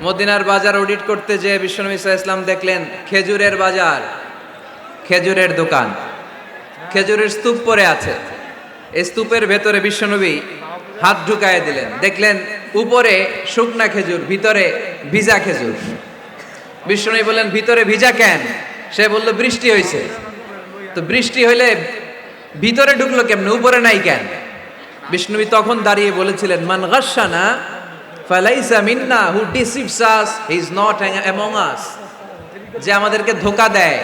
মদিনার বাজার অডিট করতে যে বিশ্বনবী ইসলাম দেখলেন, খেজুরের বাজার, খেজুরের দোকান। খেজুরের স্তূপ পরে আছে। স্তূপের ভেতরে বিশ্বনবী হাত ঢুকায় দিলেন। দেখলেন, উপরে শুকনা খেজুর, ভিতরে ভিজা খেজুর। বিশ্বনবী বললেন, ভিতরে ভিজা কেন? সে বলল, বৃষ্টি হয়েছে তো বৃষ্টি হইলে ভিতরে ঢুকলো কেমনে? উপরে নাই কেন? বিষ্ণুবী তখন দাঁড়িয়ে বলেছিলেন, মান গাসানা ফালাইসা মিন্না who deceives us he is not among us যে আমাদেরকে ধোকা দেয়,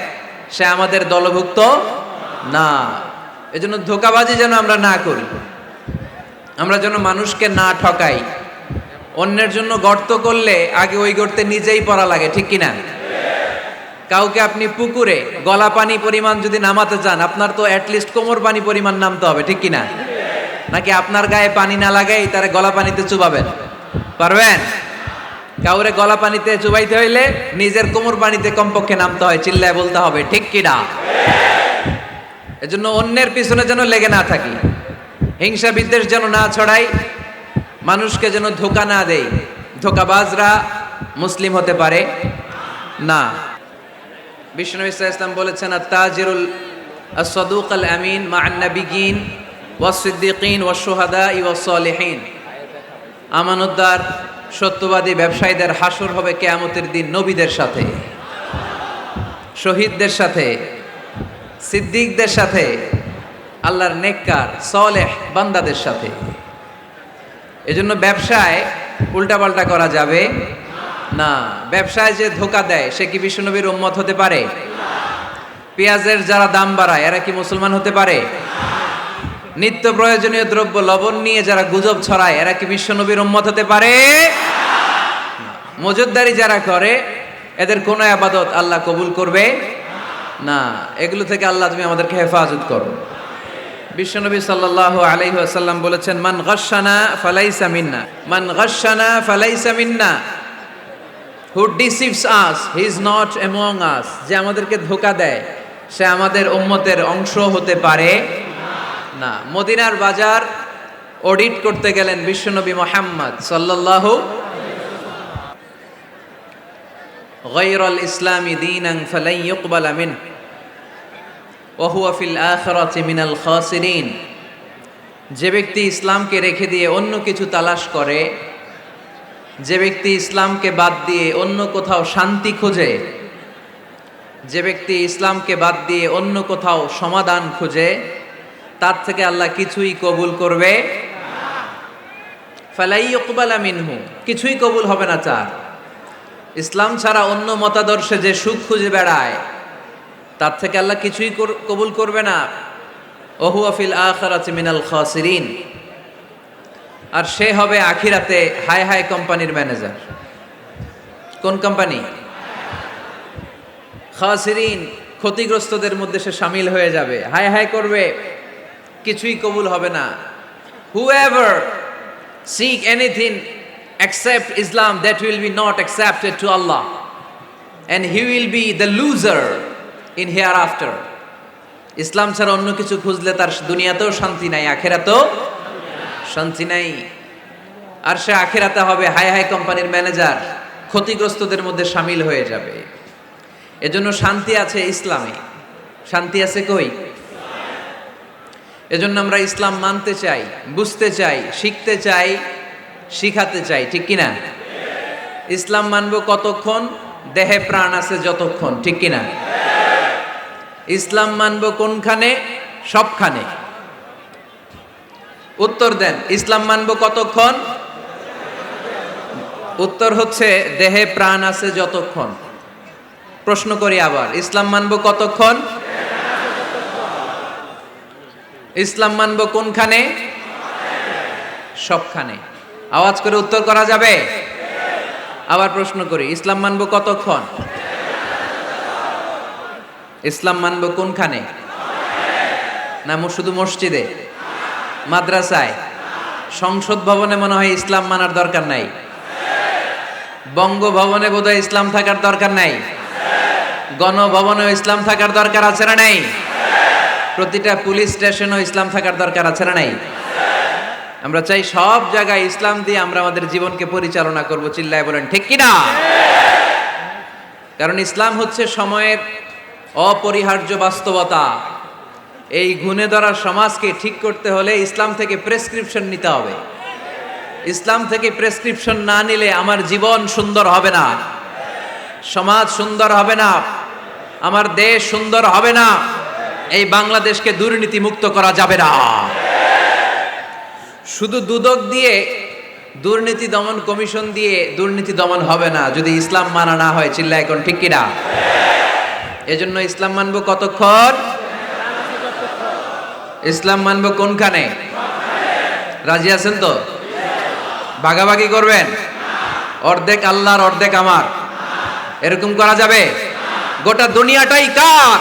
সে আমাদের দলভুক্ত না। এজন্য ধোকাবাজি যেন আমরা না করি। আমরা যেন মানুষকে না ঠকাই। অন্যের জন্য গর্ত করলে আগে ওই গর্তে নিজেই পড়া লাগে, ঠিক কিনা? কাউকে আপনি পুকুরে গলা পানি পরিমাণ যদি নামাতে চান আপনার তো অ্যাটলিস্ট কোমর পানি পরিমাণ নামতে হবে, ঠিক কিনা? নাকি আপনার গায়ে পানি না লাগাই তারে গলা পানিতে চুবাবেন? পারবেন? কাউরে গলা পানিতে চুবাইতে হইলে নিজের কোমর পানিতে কমপক্ষে নামতে হয়, চিল্লায় বলতে হবে, ঠিক কিনা এজন্য অন্যের পিছনে যেন লেগে না থাকি। হিংসা বিদ্বেষ যেন না ছড়াই, মানুষকে যেন ধোকা না দেই। ধোকাবাজরা মুসলিম হতে পারে? না। বিষ্ণু ইসলাম বলেছেন তাজিরুল সদুক আল আমিন মা আন্নাবিগিন ওয়াসিদ্দিকিন ওয়াসুহাদা ইওয়াসলিহীন আমানতদার, সত্যবাদী ব্যবসায়ীদের হাসর হবে কেয়ামতের দিন নবীদের সাথে, শহীদদের সাথে, সিদ্দিকদের সাথে, আল্লাহর নেককার, সলেহ বান্দাদের সাথে। এজন্য ব্যবসায় উল্টাপাল্টা করা যাবে না। ব্যবসায় যে ধোকা দেয়, সে কি বিশ্বনবীর উম্মত হতে পারে? পেঁয়াজের যারা দাম বাড়ায়, এরা কি মুসলমান হতে পারে? নিত্য প্রয়োজনীয় দ্রব্য, লবণ নিয়ে যারা গুজব ছড়ায়, এরা কি বিশ্বনবীর উম্মত হতে পারে? মজুদদারি যারা করে, এদের কোনো আবাদত আল্লাহ কবুল করবে? না, এগুলো থেকে আল্লাহ তুমি আমাদেরকে হেফাজত করো। বিশ্বনবী সাল্লাল্লাহু আলাইহি ওয়াসাল্লাম বলেছেন, মান গাশশানা ফালাইসা মিন্না। মান গাশশানা ফালাইসা মিন্না। Who deceives us he is not among us যে আমাদেরকে ধোকা দেয়, সে আমাদের উম্মতের অংশ হতে পারে। না। মদিনার বাজার অডিট করতে গেলেন বিশ্বনবী মোহাম্মদ সাল্লাহ গৈরল ইসলামী দিন আং ফালাই ইকবাল আমিন ওহুয়াফিল মিনাল খাসিরিন। যে ব্যক্তি ইসলামকে রেখে দিয়ে অন্য কিছু তালাশ করে, যে ব্যক্তি ইসলামকে বাদ দিয়ে অন্য কোথাও শান্তি খুঁজে, যে ব্যক্তি ইসলামকে বাদ দিয়ে অন্য কোথাও সমাধান খুঁজে তার থেকে আল্লাহ কিছুই কবুল করবে ফালাই ইকবালা মিনহু, কিছুই কবুল হবে না চার ইসলাম ছাড়া অন্য মতাদর্শে যে সুখ খুঁজে বেড়ায়, তার থেকে আল্লাহ কিছুই কবুল করবে না। ওহু আফিল আখারাত মিনাল খাসিরিন। আর সে হবে আখিরাতে হাই হাই কোম্পানির ম্যানেজার। কোন কোম্পানি? খাসিরিন, ক্ষতিগ্রস্তদের মধ্যে সে সামিল হয়ে যাবে। হাই হাই করবে। কিছুই কবুল হবে না। Whoever seek anything accept Islam, that will be not accepted to Allah. And he will be the loser in hereafter. ইসলাম ছাড়া অন্য কিছু খুঁজলে তার দুনিয়াতেও শান্তি নাই, আখেরাতেও শান্তি নাই। আর সে আখেরাতে হবে হাই হাই কোম্পানির ম্যানেজার, ক্ষতিগ্রস্তদের মধ্যে সামিল হয়ে যাবে। এজন্য শান্তি আছে ইসলামে। শান্তি আছে কই? এজন্য আমরা ইসলাম মানতে চাই, বুঝতে চাই, শিখতে চাই, শিখাতে চাই, ঠিক কিনা? ইসলাম মানব কতক্ষণ? দেহে প্রাণ আছে যতক্ষণ, ঠিক কিনা? ইসলাম মানব কোনখানে? সবখানে। উত্তর দেন, ইসলাম মানব কতক্ষণ? উত্তর হচ্ছে, দেহে প্রাণ আছে যতক্ষণ। প্রশ্ন করি আবার, ইসলাম মানব কতক্ষণ? ইসলাম মানব কোনখানে? সবখানে। আওয়াজ করে উত্তর করা যাবে? আবার প্রশ্ন করি, ইসলাম মানব কতক্ষণ? ইসলাম মানব কোনখানে? না শুধু মসজিদে। মাদ্রাসায়। সংসদ ভবনে মনে হয় ইসলাম মানার দরকার নাই। বঙ্গভবনে বোধহয় ইসলাম থাকার দরকার নাই। গণভবনেও ইসলাম থাকার দরকার আছে না নাই? প্রতিটা পুলিশ স্টেশনও ইসলাম থাকার দরকার আছে না নাই? আমরা চাই সব জায়গায় ইসলাম দিয়ে আমরা আমাদের জীবনকে পরিচালনা করব, চিল্লায় বলেন, ঠিক কিনা? কারণ ইসলাম হচ্ছে সময়ের অপরিহার্য বাস্তবতা। এই গুণে ধরা সমাজকে ঠিক করতে হলে ইসলাম থেকে প্রেসক্রিপশন নিতে হবে। ইসলাম থেকে প্রেসক্রিপশন না নিলে আমার জীবন সুন্দর হবে না। সমাজ সুন্দর হবে না। আমার দেশ সুন্দর হবে না। এই বাংলাদেশকে দুর্নীতি মুক্ত করা যাবে না। শুধু দুদক দিয়ে দুর্নীতি দমন কমিশন দিয়ে দুর্নীতি দমন হবে না, যদি ইসলাম মানা না হয় চিল্লা এখন, ঠিক কিনা? এজন্য ইসলাম মানবো কতক্ষণ? ইসলাম মানবো কোনখানে? রাজি আছেন তো? ভাগাভাগি করবেন? অর্ধেক আল্লাহর, অর্ধেক আমার। এরকম করা যাবে? গোটা দুনিয়াটাই কার?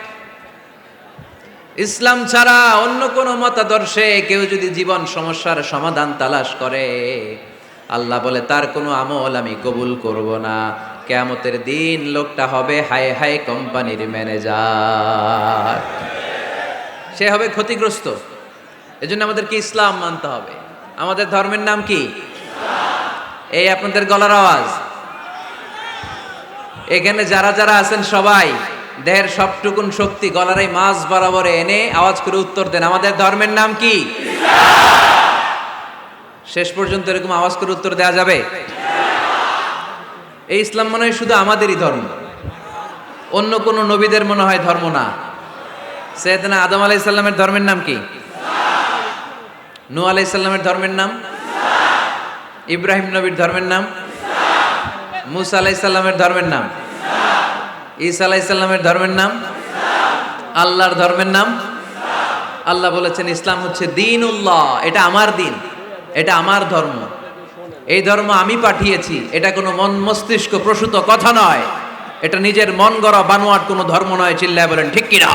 ইসলাম ছাড়া অন্য কোনো মতাদর্শে কেউ যদি জীবন সমস্যার সমাধান তালাশ করে, আল্লাহ বলে, তার কোনো আমল আমি কবুল করব না। কেয়ামতের দিন লোকটা হবে হাই হাই কোম্পানির ম্যানেজার। সে হবে ক্ষতিগ্রস্ত। এজন্য আমাদেরকে ইসলাম মানতে হবে। আমাদের ধর্মের নাম কি? এই আপনাদের গলার আওয়াজ। এখানে যারা যারা আছেন সবাই দেহের সবটুকুন শক্তি গলার এই মাছ বরাবর এনে আওয়াজ করে উত্তর দেন। আমাদের ধর্মের নাম কি? শেষ পর্যন্ত এরকম আওয়াজ করে উত্তর দেওয়া যাবে? এই ইসলাম মনে হয় শুধু আমাদেরই ধর্ম। অন্য কোন নবীদের মনে হয় ধর্ম না। সৈয়দনা আদম আলাইসাল্লামের ধর্মের নাম কি? নু আলাইসাল্লামের ধর্মের নাম? ইব্রাহিম নবীর ধর্মের নাম? মুসা আলাইসাল্লামের ধর্মের নাম? ঈসা আলাইসাল্লামের ধর্মের নাম? আল্লাহর ধর্মের নাম? আল্লাহ বলেছেন, ইসলাম হচ্ছে দিন উল্লাহ এটা আমার দিন, এটা আমার ধর্ম। এই ধর্ম আমি পাঠিয়েছি, এটা কোনো মন মস্তিষ্ক প্রসূত কথা নয়। এটা নিজের মন গড়া বানোয়াট কোনো ধর্ম নয়, চিল্লায় বলেন, ঠিক কিনা?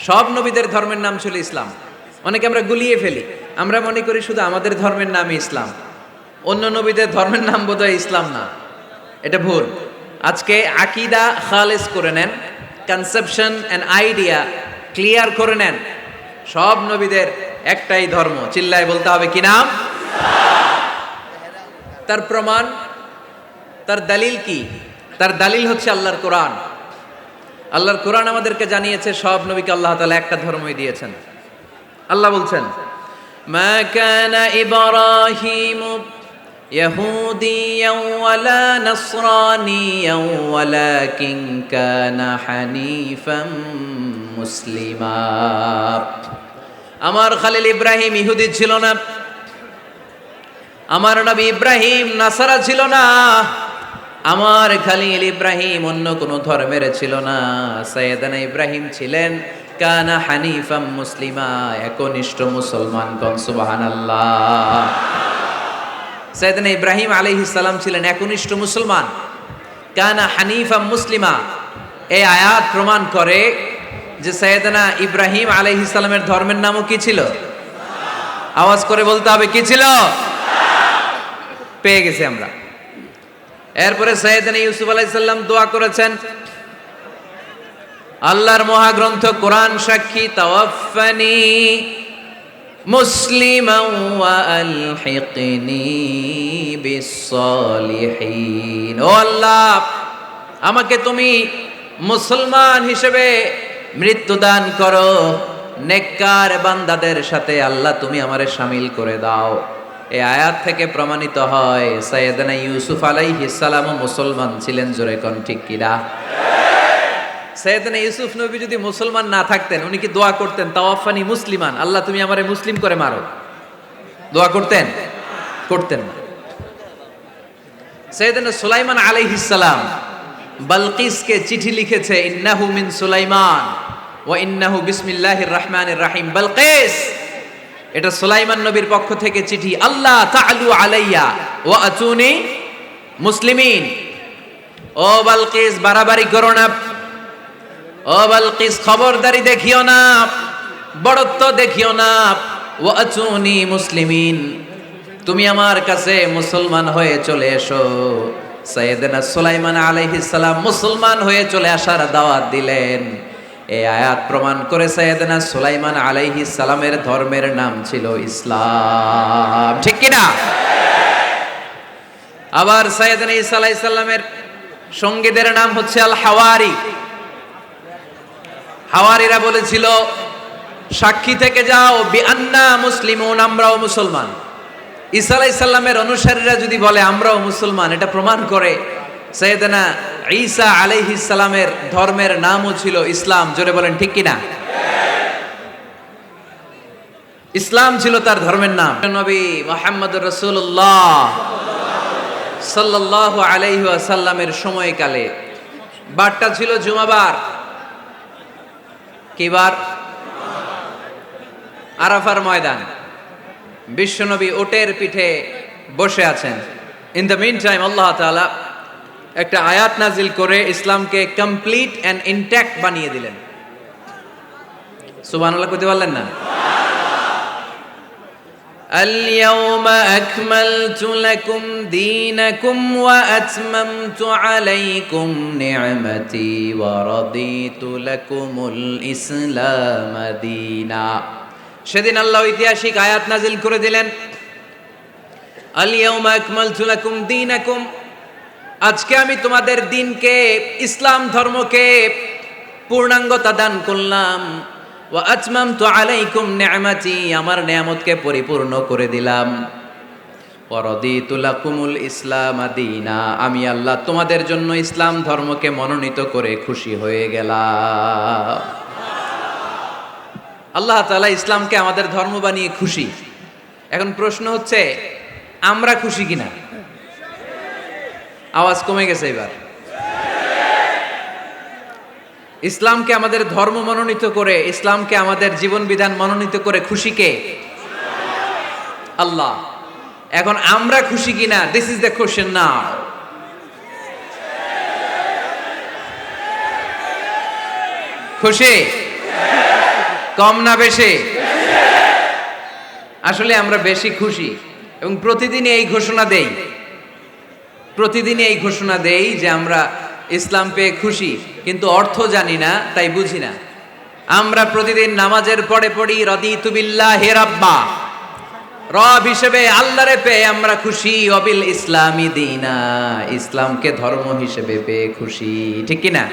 সব নবীদের ধর্মের নাম ছিল ইসলাম। অনেকে আমরা গুলিয়ে ফেলি। আমরা মনে করি শুধু আমাদের ধর্মের নামই ইসলাম। অন্য নবীদের ধর্মের নাম বোধহয় ইসলাম না। এটা ভুল। আজকে আকিদা খালেস করে নেন কনসেপশন অ্যান্ড আইডিয়া ক্লিয়ার করে নেন। সব নবীদের একটাই ধর্ম, চিল্লায় বলতে হবে কি নাম? তার প্রমাণ, তার দালিল কি? তার দালিল হচ্ছে আল্লাহর কোরআন। আল্লাহর কোরআন আমাদেরকে জানিয়েছে, সব নবীকে আল্লাহ তাআলা একটা ধর্মই দিয়েছেন। আল্লাহ বলছেন, মা কানা ইব্রাহিম يهوديا ولا نصرانيا ولكن كان حنيفا মুসলিমা আমার খালিল ইব্রাহিম ইহুদি ছিল না আমার নবী ইব্রাহিম নাসারা ছিল না আমার খালিল ইব্রাহিম অন্য কোনো ধর্মের ছিল না সৈয়দানা ইব্রাহিম ছিলেন কানা হানিফাম মুসলিমা একনিষ্ঠ মুসলমান কন সুবহানাল্লাহ সৈয়দানা ইব্রাহিম আলাইহিস সালাম ছিলেন একনিষ্ঠ মুসলমান। কানা হানিফাম মুসলিমা। এই আয়াত প্রমাণ করে যে সৈয়দানা ইব্রাহিম আলাইহিস সালামের ধর্মের নামও কি ছিল? আওয়াজ করে বলতে হবে, কি ছিল? পেয়ে গেছি আমরা। এরপরে সৈয়দানা ইউসুফ আলাইসাল্লাম দোয়া করেছেন, আল্লাহর মহাগ্রন্থ কোরআন সাক্ষী তাওয়াফানি ওয়া আলহিকনি বিসসালিহিন। ও আল্লাহ, আমাকে তুমি মুসলমান হিসেবে মৃত্যু দান করো। নেককার বান্দাদের সাথে আল্লাহ তুমি আমারে শামিল করে দাও। এই আয়াত থেকে প্রমাণিত হয় সৈয়দনা ইউসুফ আলাইহিস সালাম মুসলমান ছিলেন জোরে কোন ঠিক কিনা? সৈয়দনা ইউসুফ নবী যদি মুসলমান না থাকতেন, উনি কি দোয়া করতেন? তাওয়াফানি মুসলিমান। আল্লাহ, তুমি আমারে মুসলিম করে মারো। দোয়া করতেন? করতেন না। সৈয়দনা সুলাইমান আলাইহিস সালাম বালকিসকে চিঠি লিখেছে, ইন্নাহু মিন সুলাইমান ওয়া ইন্নাহু বিসমিল্লাহির রহমানির রহিম। বালকিস! এটা সুলাইমান নবীর পক্ষ থেকে চিঠি। আল্লাহ তাআলু আলাইয়া ও আচুনি মুসলিমিন। ও বালকিস, বাড়াবাড়ি করো না। ও বালকিস, খবরদারি দেখিও না, বড়ত্ব দেখিও না। ও আচুনি মুসলিমিন, তুমি আমার কাছে মুসলমান হয়ে চলে এসো। সৈয়দনা সুলাইমান সালাম মুসলমান হয়ে চলে আসার দাওয়াত দিলেন। এই আয়াত প্রমাণ করে সৈয়দনা সুলাইমান সালামের ধর্মের নাম ছিল ইসলাম। ঠিক কি না আবার সৈয়দনা ঈসা আলাইহিস সালামের সঙ্গীদের নাম হচ্ছে আল হাওয়ারি হাওয়ারিরা বলেছিল, সাক্ষী থেকে যাও, বিআন্না মুসলিমুন, আমরাও মুসলমান। ঈসা আলাইহিস সালামের অনুসারীরা যদি বলে, আমরাও মুসলমান, এটা প্রমাণ করে সৈয়দনা ঈসা আলাইহিস সালামের ধর্মের নামও ছিল ইসলাম। জোরে বলেন, ঠিক কিনা? ইসলাম ছিল তার ধর্মের নাম। নবী মোহাম্মদ রসুল্লাহ সাল্লাল্লাহু আলাইহি ওয়াসাল্লামের সময়কালে। বারটা ছিল জুমাবার। কিবার? আরাফার ময়দান। বিশ্বনবী ওটের পিঠে বসে আছেন। ইন দ্য মিন টাইম আল্লাহ তালা একটা আয়াত নাজিল করে ইসলামকে কমপ্লিট অ্যান্ড ইনট্যাক্ট বানিয়ে দিলেন। সুবান আল্লাহ করতে পারলেন না? اليوم أكملت لكم دينكم وأتممت عليكم نعمتي ورضيت لكم الإسلام دينا সেদিন আল্লাহ ঐতিহাসিক আয়াত নাজিল করে দিলেন আলিয়াউমা আকমালতু লাকুম দীনাকুম আজকে আমি তোমাদের দিনকে ইসলাম ধর্মকে পূর্ণাঙ্গতা দান করলাম ওয়া আতমামতু আলাইকুম নি'মাতি, আমার নিয়ামতকে পরিপূর্ণ করে দিলাম। ওয়ারাদিতু লাকুমুল ইসলাম দীনা, আমি আল্লাহ তোমাদের জন্য ইসলাম ধর্মকে মনোনীত করে খুশি হয়ে গেলাম। আল্লাহ তাআলা ইসলামকে আমাদের ধর্ম বানিয়ে খুশি। এখন প্রশ্ন হচ্ছে, আমরা খুশি কিনা? আওয়াজ কমে গেছে এবার। ইসলামকে আমাদের ধর্ম মনোনীত করে, ইসলামকে আমাদের জীবন বিধান মনোনীত করে খুশি কে? আল্লাহ। এখন আমরা খুশি কিনা? দিস ইজ দ্য কোশ্চেন না খুশি? কম না বেশি? আসলে আমরা বেশি খুশি এবং প্রতিদিনই এই ঘোষণা দেই। প্রতিদিনই এই ঘোষণা দেই যে আমরা ইসলাম পেয়ে খুশি, কিন্তু অর্থ জানি না, তাই বুঝি না। আমরা প্রতিদিন নামাজের পরে পড়ি রদি তুবিল্লাহ হে রাব্বা। রব হিসেবে আল্লাহরে পেয়ে আমরা খুশি, অবিল ইসলামী দিনা। ইসলামকে ধর্ম হিসেবে পেয়ে খুশি, ঠিক কি না?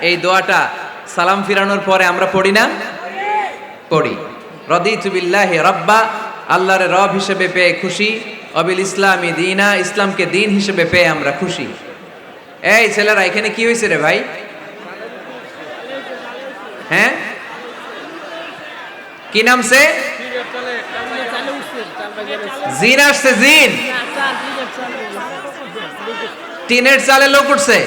এই দোয়াটা সালাম ফিরানোর পরে আমরা পড়ি না? পড়ি। রদি তুবিল্লাহ হে রব্বা, আল্লাহরে রব হিসেবে পেয়ে খুশি, অবিল ইসলামী দিনা, ইসলামকে দিন হিসেবে পেয়ে আমরা খুশি। এই ছেলেরা, এখানে কি হয়েছে রে ভাই? হ্যাঁ? কি নামছে জিন আসছে, জিন। টিনের চালে লোক উঠছে।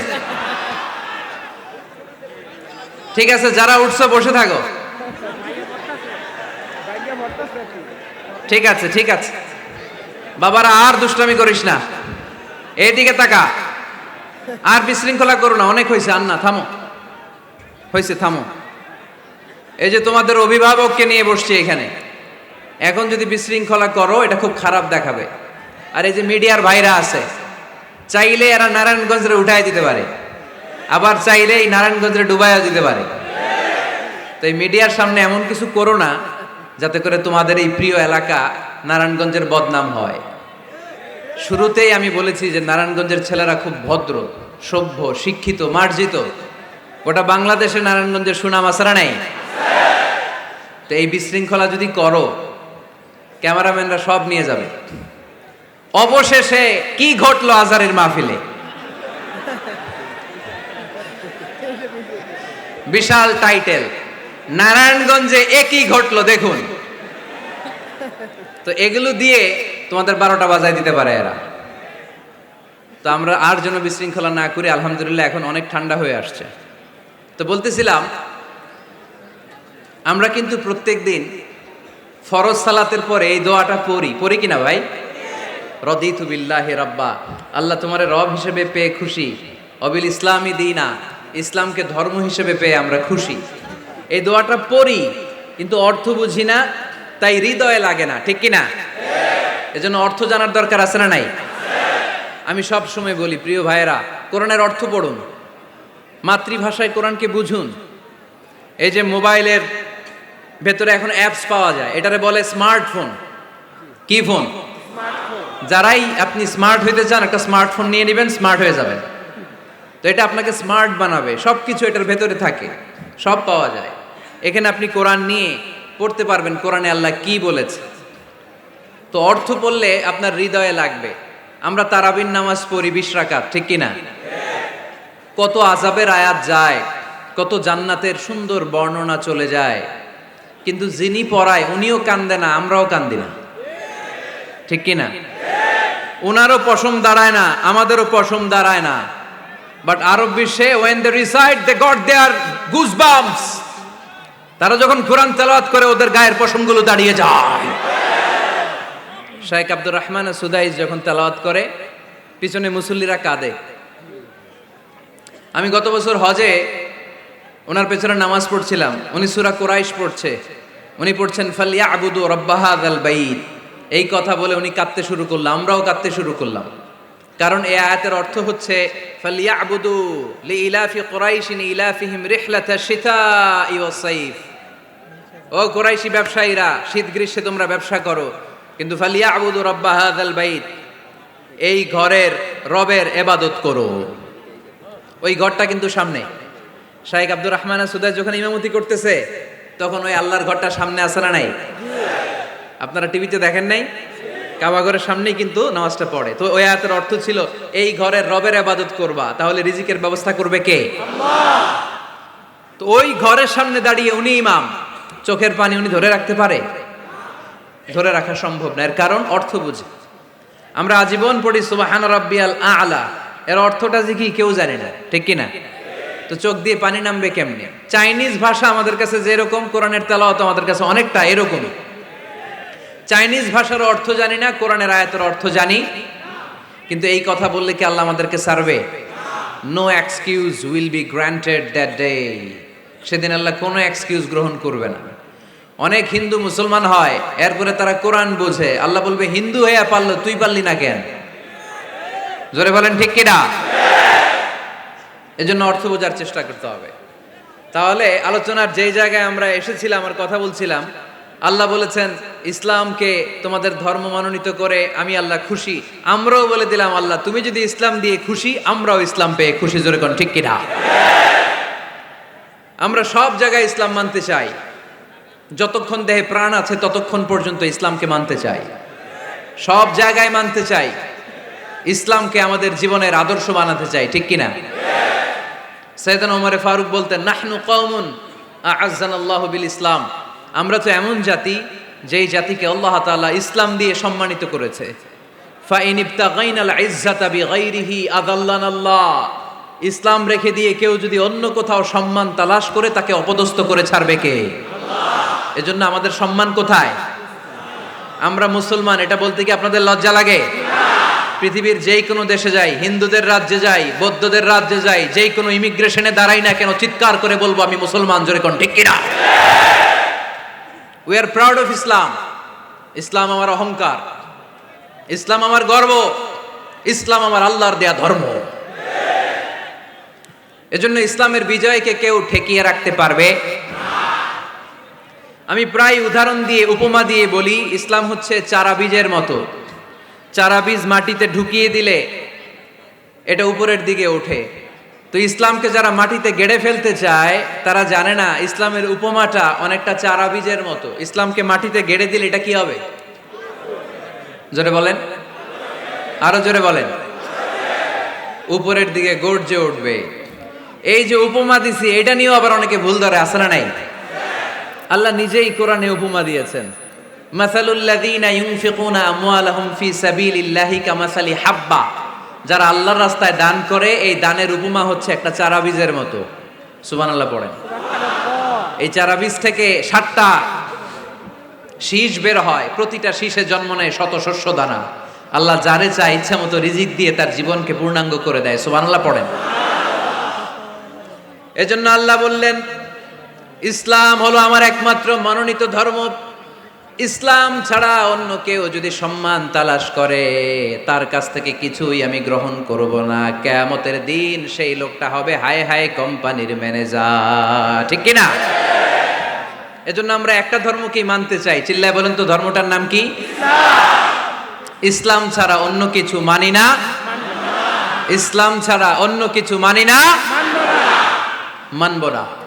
ঠিক আছে, যারা উঠছো, বসে থাকো। ঠিক আছে ঠিক আছে। বাবারা, আর দুষ্টামি করিস না। এইদিকে তাকা। আর বিশৃঙ্খলা করো না, অনেক হয়েছে, আন্না, থামো। হয়েছে, থামো। এই যে তোমাদের অভিভাবককে নিয়ে বসছি এখানে, এখন যদি বিশৃঙ্খলা করো, এটা খুব খারাপ দেখাবে। আর এই যে মিডিয়ার ভাইরা আছে, চাইলে এরা নারায়ণগঞ্জে উঠাই দিতে পারে, আবার চাইলে এই নারায়ণগঞ্জে ডুবাইয়া দিতে পারে। তো এই মিডিয়ার সামনে এমন কিছু করো না, যাতে করে তোমাদের এই প্রিয় এলাকা নারায়ণগঞ্জের বদনাম হয়। শুরুতেই আমি বলেছি যে নারায়ণগঞ্জের ছেলেরা খুব ভদ্র, সভ্য, শিক্ষিত, মার্জিত। গোটা বাংলাদেশে নারায়ণগঞ্জের সুনাম আসারা নাই? তো এই বিশৃঙ্খলা যদি করো, ক্যামেরাম্যানরা সব নিয়ে যাবে। অবশেষে কি ঘটলো আজারের মাহফিলে? বিশাল টাইটেল নারায়ণগঞ্জে একই ঘটলো দেখুন। তো এগুলো দিয়ে তোমাদের বারোটা বাজায় দিতে পারে এরা। তো আমরা আর যেন বিশৃঙ্খলা না করি, আলহামদুলিল্লাহ এখন অনেক ঠান্ডা হয়ে আসছে। তো বলতেছিলাম, আমরা কিন্তু প্রত্যেক দিন ফরজ সালাতের পরে এই দোয়াটা পড়ি। পড়ি কিনা ভাই? রদিতু বিল্লাহি রব্বা। আল্লাহ তোমার রব হিসেবে পেয়ে খুশি। অবিল ইসলামই দিই না ইসলামকে ধর্ম হিসেবে পেয়ে আমরা খুশি। এই দোয়াটা পড়ি, কিন্তু অর্থ বুঝি না, তাই হৃদয়ে লাগে না। ঠিক কি না? এজন্য অর্থ জানার দরকার আছে না নাই? আমি সব সময় বলি, প্রিয় ভাইয়েরা, কোরআনের অর্থ পড়ুন, মাতৃভাষায় কোরআনকে বুঝুন। এই যে মোবাইলের ভেতরে এখন অ্যাপস পাওয়া যায়, এটারে বলে স্মার্টফোন কি ফোন যারাই আপনি স্মার্ট হইতে চান, একটা স্মার্টফোন নিয়ে নেবেন স্মার্ট হয়ে যাবেন। তো এটা আপনাকে স্মার্ট বানাবে সব কিছু এটার ভেতরে থাকে, সব পাওয়া যায়। এখানে আপনি কোরআন নিয়ে পড়তে পারবেন, কোরআনে আল্লাহ কি বলেছে। তো অর্থ পড়লে আপনার হৃদয়ে লাগবে। আমরা তারাবিন নামাজ পড়ি বিশ রাকাত, ঠিক কিনা? কত আজাবের আয়াত যায়, কত জান্নাতের সুন্দর বর্ণনা চলে যায়। কিন্তু যিনি পড়ায় উনিও কান্দে না, আমরাও কান্দি না। ঠিক কিনা? ওনারও পশম দাঁড়ায় না, আমাদেরও পশম দাঁড়ায় না। বাট আরব বিশ্বে when they reside they got their goosebumps তারা যখন কোরআন তেলাওয়াত করে, ওদের গায়ের পশমগুলো দাঁড়িয়ে যায়। শাইখ আব্দুর রহমান সুদাইস যখন তেলাওয়াত করে, পিছনে মুসল্লিরা কাঁদে। আমি গত বছর হজে ওনার পেছনে নামাজ পড়ছিলাম। উনি সুরা কোরাইশ পড়ছে। উনি পড়ছেন ফালিয়া আবুদু রব্বাহাদ আল বাইত। এই কথা বলে উনি কাঁদতে শুরু করলাম আমরাও কাঁদতে শুরু করলাম। কারণ এই আয়াতের অর্থ হচ্ছে ফালিয়া আবুদু লি ইলাফি কোরাইশিন ইলাফিহিম রিহলাতা শিতা ইওয়াসাইফ ও কোরাইশি ব্যবসায়ীরা শীত গ্রীষ্মে তোমরা ব্যবসা করো। কিন্তু ফালিয়া আবুদু রব্বাহাদ আল বাইত, এই ঘরের রবের এবাদত করো। ওই ঘরটা কিন্তু সামনে। শাহেক আব্দুর রহমান সুদাই যখন ইমামতি করতেছে, তখন ওই আল্লাহর ঘরটা সামনে আসে না নাই? আপনারা টিভিতে দেখেন নাই? কাবা ঘরের সামনেই কিন্তু নামাজটা পড়ে। তো ওই আয়াতের অর্থ ছিল, এই ঘরের রবের আবাদত করবা, তাহলে রিজিকের ব্যবস্থা করবে কে? তো ওই ঘরের সামনে দাঁড়িয়ে উনি ইমাম, চোখের পানি উনি ধরে রাখতে পারে? ধরে রাখা সম্ভব না। এর কারণ অর্থ বুঝে। আমরা আজীবন পড়ি, সুবাহান রাব্বিয়াল আলা। এর অর্থটা যে কি কেউ জানে না। ঠিক কি না তো চোখ দিয়ে পানি নামবে কেমনি? চাইনিজ ভাষা আমাদের কাছে যেরকম, কোরআনের তেলাওয়াত আমাদের কাছে অনেকটা এরকমই। চাইনিজ ভাষার অর্থ জানি না, কোরআনের আয়াতের অর্থ জানি। কিন্তু এই কথা বললে কি আল্লাহ আমাদেরকে survey no excuse will be granted that day সেদিন আল্লাহ কোনো এক্সকিউজ গ্রহণ করবে না। অনেক হিন্দু মুসলমান হয়, এরপরে তারা কোরআন বোঝে। আল্লাহ বলবে, হিন্দু হয়ে পারল, তুই পারলি না কেন? জোরে বলেন, ঠিক কিনা? এজন্য অর্থ বোঝার চেষ্টা করতে হবে। তাহলে আলোচনার যে জায়গায় আমরা এসেছিলাম, আর কথা বলছিলাম, আল্লাহ বলেছেন, ইসলামকে তোমাদের ধর্ম মনোনীত করে আমি আল্লাহ খুশি। আমরাও বলে দিলাম, আল্লাহ, তুমি যদি ইসলাম দিয়ে খুশি, আমরাও ইসলাম পেয়ে খুশি। জোরে কোন, ঠিক কিনা? আমরা সব জায়গায় ইসলাম মানতে চাই। যতক্ষণ দেহে প্রাণ আছে, ততক্ষণ পর্যন্ত ইসলামকে মানতে চাই। সব জায়গায় মানতে চাই। ইসলামকে আমাদের জীবনের আদর্শ বানাতে চাই, ঠিক কিনা সৈয়দান ওমরে ফারুক বলতেন, নাহনু কওমুন আযান আল্লাহ বিল ইসলাম। আমরা তো এমন জাতি, যেই জাতিকে আল্লাহ তাআলা ইসলাম দিয়ে সম্মানিত করেছে। ইসলাম রেখে দিয়ে কেউ যদি অন্য কোথাও সম্মান তালাশ করে, তাকে অপদস্থ করে ছাড়বে কে? এজন্য আমাদের সম্মান কোথায়? আমরা মুসলমান, এটা বলতে কি আপনাদের লজ্জা লাগে? পৃথিবীর যেই কোনো দেশে যাই, হিন্দুদের রাজ্যে যাই, বৌদ্ধদের রাজ্যে যাই যেই কোনো ইমিগ্রেশনে দাঁড়াই না কেন, চিৎকার করে বলব আমি মুসলমান, জোরে কোন, ঠিক কিনা? We are proud of Islam ইসলাম আমার অহংকার। ইসলাম আমার গর্ব। ইসলাম আমার আল্লাহর দেয়া ধর্ম। এজন্য ইসলামের বিজয়কে কেউ ঠেকিয়ে রাখতে পারবে আমি প্রায় উদাহরণ দিয়ে, উপমা দিয়ে বলি, ইসলাম হচ্ছে চারা বীজের মতো। চারা বীজ মাটিতে ঢুকিয়ে দিলে এটা উপরের দিকে ওঠে। তো ইসলামকে যারা মাটিতে গেড়ে ফেলতে চায়, তারা জানে না ইসলামের উপমাটা অনেকটা চারা বীজের মতো। ইসলামকে মাটিতে গেড়ে দিলে এটা কি হবে? জোরে বলেন। আরও জোরে বলেন। উপরের দিকে গর্জে উঠবে। এই যে উপমা দিছি, এটা নিয়েও আবার অনেকে ভুল ধরে আসলে নাই? আল্লাহ নিজেই কোরআনে উপমা দিয়েছেন। মাসালুল্লাযীনা ইউনফিকুনা আমওয়ালাহুম ফি সাবিলিল্লাহি কামাসালি হাব্বা। যারা আল্লাহর রাস্তায় দান করে এই দানের উপমা হচ্ছে একটা চারা বীজের মতো। সুবহানাল্লাহ পড়েন। এই চারা বীজ থেকে ষাটটা শীষ বের হয় প্রতিটা শীষে জন্ম নেয় শত শস্য দানা। আল্লাহ যারে চায় ইচ্ছা মতো রিজিক দিয়ে তার জীবনকে পূর্ণাঙ্গ করে দেয়। সুবহানাল্লাহ পড়েন। এজন্য আল্লাহ বললেন ইসলাম হলো আমার একমাত্র মনোনীত ধর্ম। ইসলাম ছাড়া অন্য কেউ যদি সম্মান তালাশ করে, তার কাছ থেকে কিছুই আমি গ্রহণ করব না। কেয়ামতের দিন সেই লোকটা হবে হায় হায় কোম্পানির ম্যানেজার। ঠিক কিনা? এজন্য আমরা একটা ধর্মকেই মানতে চাই। চিল্লায় বলেন তো, ধর্মটার নাম কি? ইসলাম ছাড়া অন্য কিছু মানি না। ইসলাম ছাড়া অন্য কিছু মানি না। মানব না।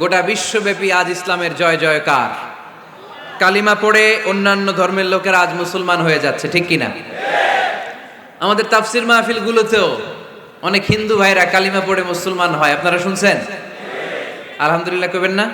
গোটা বিশ্বব্যাপী আজ ইসলামের জয় জয়কার। কালিমা পড়ে অন্যান্য ধর্মের লোকের আজ মুসলমান হয়ে যাচ্ছে, ঠিক কিনা? আমাদের তাফসির মাহফিলগুলোতেও অনেক হিন্দু ভাইরা কালিমা পড়ে মুসলমান হয়, আপনারা শুনছেন? আলহামদুলিল্লাহ কবেন না?